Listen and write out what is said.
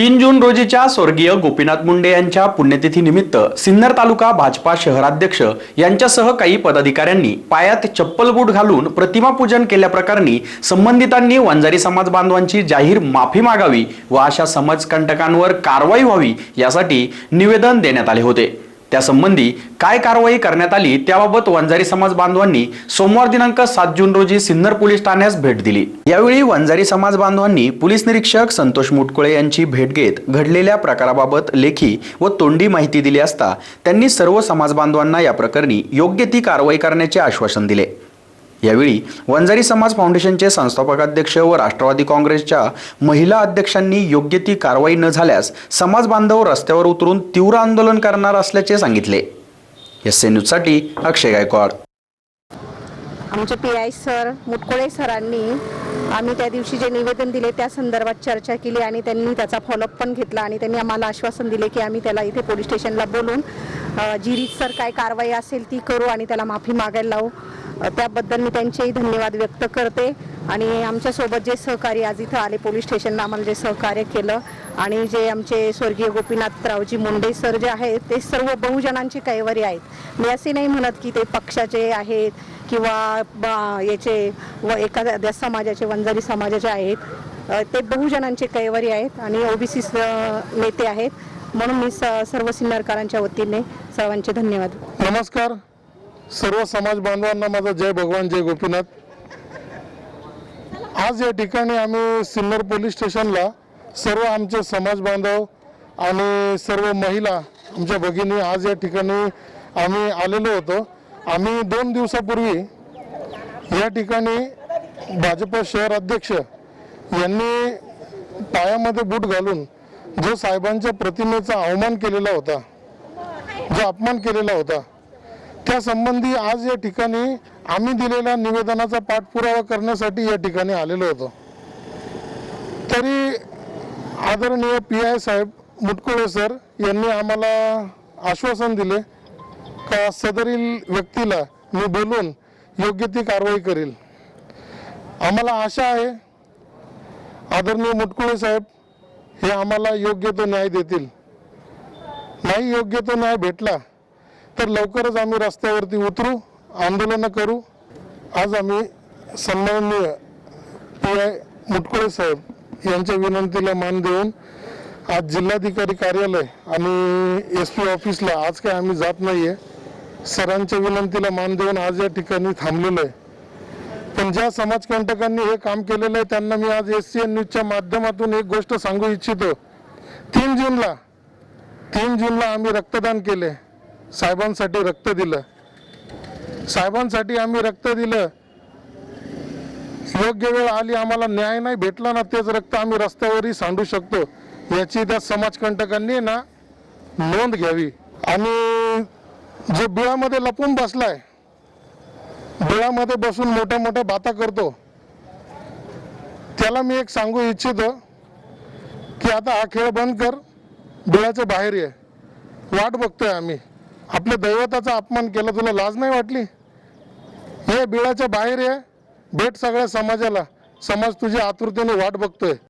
तीन जून रोजीच्या स्वर्गीय गोपीनाथ मुंडे यांच्या पुण्यतिथीनिमित्त सिन्नर तालुका भाजपा शहराध्यक्ष यांच्यासह काही पदाधिकाऱ्यांनी पायात चप्पल बूट घालून प्रतिमा पूजन केल्याप्रकरणी संबंधितांनी वंजारी समाज बांधवांची जाहीर माफी मागावी व अशा समाजकंटकांवर कारवाई व्हावी यासाठी निवेदन देण्यात आले होते. त्यासंबंधी काय कारवाई करण्यात आली त्याबाबत वंजारी समाज बांधवांनी सोमवार दिनांक सात जून रोजी सिन्नर पोलीस ठाण्यास भेट दिली. यावेळी वंजारी समाज बांधवांनी पोलीस निरीक्षक संतोष मुटकुळे यांची भेट घेत घडलेल्या प्रकाराबाबत लेखी व तोंडी माहिती दिली असता त्यांनी सर्व समाज बांधवांना या प्रकरणी योग्य ती कारवाई करण्याचे आश्वासन दिले. यावेळी वंजारी समाज फाउंडेशनचे संस्थापक अध्यक्ष व राष्ट्रवादी काँग्रेसच्या महिला अध्यक्षांनी योग्य ती कारवाई न झाल्यास समाज बांधव रस्त्यावर उतरून तीव्र आंदोलन करणार असल्याचे सांगितले. एस एन न्यूजसाठी अक्षय गायकवाड. आमचे पी आय सर मुटकोळे सरांनी आम्ही त्या दिवशी जे निवेदन दिले त्या संदर्भात चर्चा केली आणि त्यांनी त्याचा फॉलोअप पण घेतला आणि त्यांनी आम्हाला आश्वासन दिले की आम्ही त्याला इथे पोलीस स्टेशनला बोलून जी जी रीतसर काय कारवाई असेल ती करू आणि त्याला माफी मागायला लावू. त्याबद्दल मी त्यांचेही धन्यवाद व्यक्त करते. आणि आमच्यासोबत जे सहकारी आज इथं आले पोलीस स्टेशनला आम्हाला जे सहकार्य केलं आणि जे आमचे स्वर्गीय गोपीनाथरावजी मुंडे सर जे आहेत ते सर्व बहुजनांचे कैवारी आहेत. मी असे नाही म्हणत की ते पक्षाचे आहेत किंवा याचे व एखाद्या समाजाचे वंजारी समाजाचे आहेत. ते बहुजनांचे कैवारी आहेत आणि ओबीसी नेते आहेत. म्हणून मी स सर्व सिन्नरकरांच्या वतीने सर्वांचे धन्यवाद. नमस्कार. सर्व समाज बांधवांना माझा जय भगवान जय गोपीनाथ. आज या ठिकाणी आम्ही सिन्नर पोलीस स्टेशनला सर्व आमचे समाज बांधव आणि सर्व महिला आमच्या भगिनी आज या ठिकाणी आम्ही आलेलो होतो. आम्ही दोन दिवसापूर्वी या ठिकाणी भाजप शहर अध्यक्ष यांनी पायामध्ये बूट घालून जो साहेबांच्या प्रतिमेचा अवमान केलेला होता जो अपमान केलेला होता त्या संबंधी आज या ठिकाणी आम्ही दिलेल्या निवेदनाचा पाठपुरावा करण्यासाठी या ठिकाणी आलेलो होतो. तरी आदरणीय पी आय साहेब मुटकुळे सर यांनी आम्हाला आश्वासन दिले का सदरील व्यक्तीला मी बोलून योग्य ती कारवाई करेल. आम्हाला आशा आहे आदरणीय मुटकुळे साहेब हे आम्हाला योग्य तो न्याय देतील. नाही योग्य तो न्याय भेटला तर लवकरच आम्ही रस्त्यावरती उतरू आंदोलनं करू. आज आम्ही सन्माननीय पी आय मुटकुळे साहेब यांच्या विनंतीला मान देऊन आज जिल्हाधिकारी कार्यालय आणि एस पी ऑफिसला आज काय आम्ही जात नाही आहे सरांच्या विनंतीला मान देऊन आज या ठिकाणी थांबलेलो आहे. पण ज्या समाजकंटकांनी हे काम केलेलं आहे त्यांना मी आज एस सी एन न्यूजच्या माध्यमातून एक गोष्ट सांगू इच्छितो. तीन जूनला तीन जूनला आम्ही रक्तदान केले साहेबांसाठी रक्त दिलं. साहेबांसाठी आम्ही रक्त दिलं. योग्य वेळ आली आम्हाला न्याय नाही भेटला ना तेच रक्त आम्ही रस्त्यावरही सांडू शकतो. याची त्या समाजकंटकांनी ना नोंद घ्यावी. आणि जे बिळामध्ये लपून बसलाय बिळामध्ये बसून मोठ्या मोठ्या बाता करतो त्याला मी एक सांगू इच्छितो की आता हा खेळ बंद कर बिळाच्या बाहेर ये. वाट बघतोय आम्ही. आपल्या दैवताचा अपमान केला तुला लाज नाही वाटली? हे बिळाच्या बाहेर आहे भेट सगळ्या समाजाला. समाज तुझी आतुरतेने वाट बघतोय.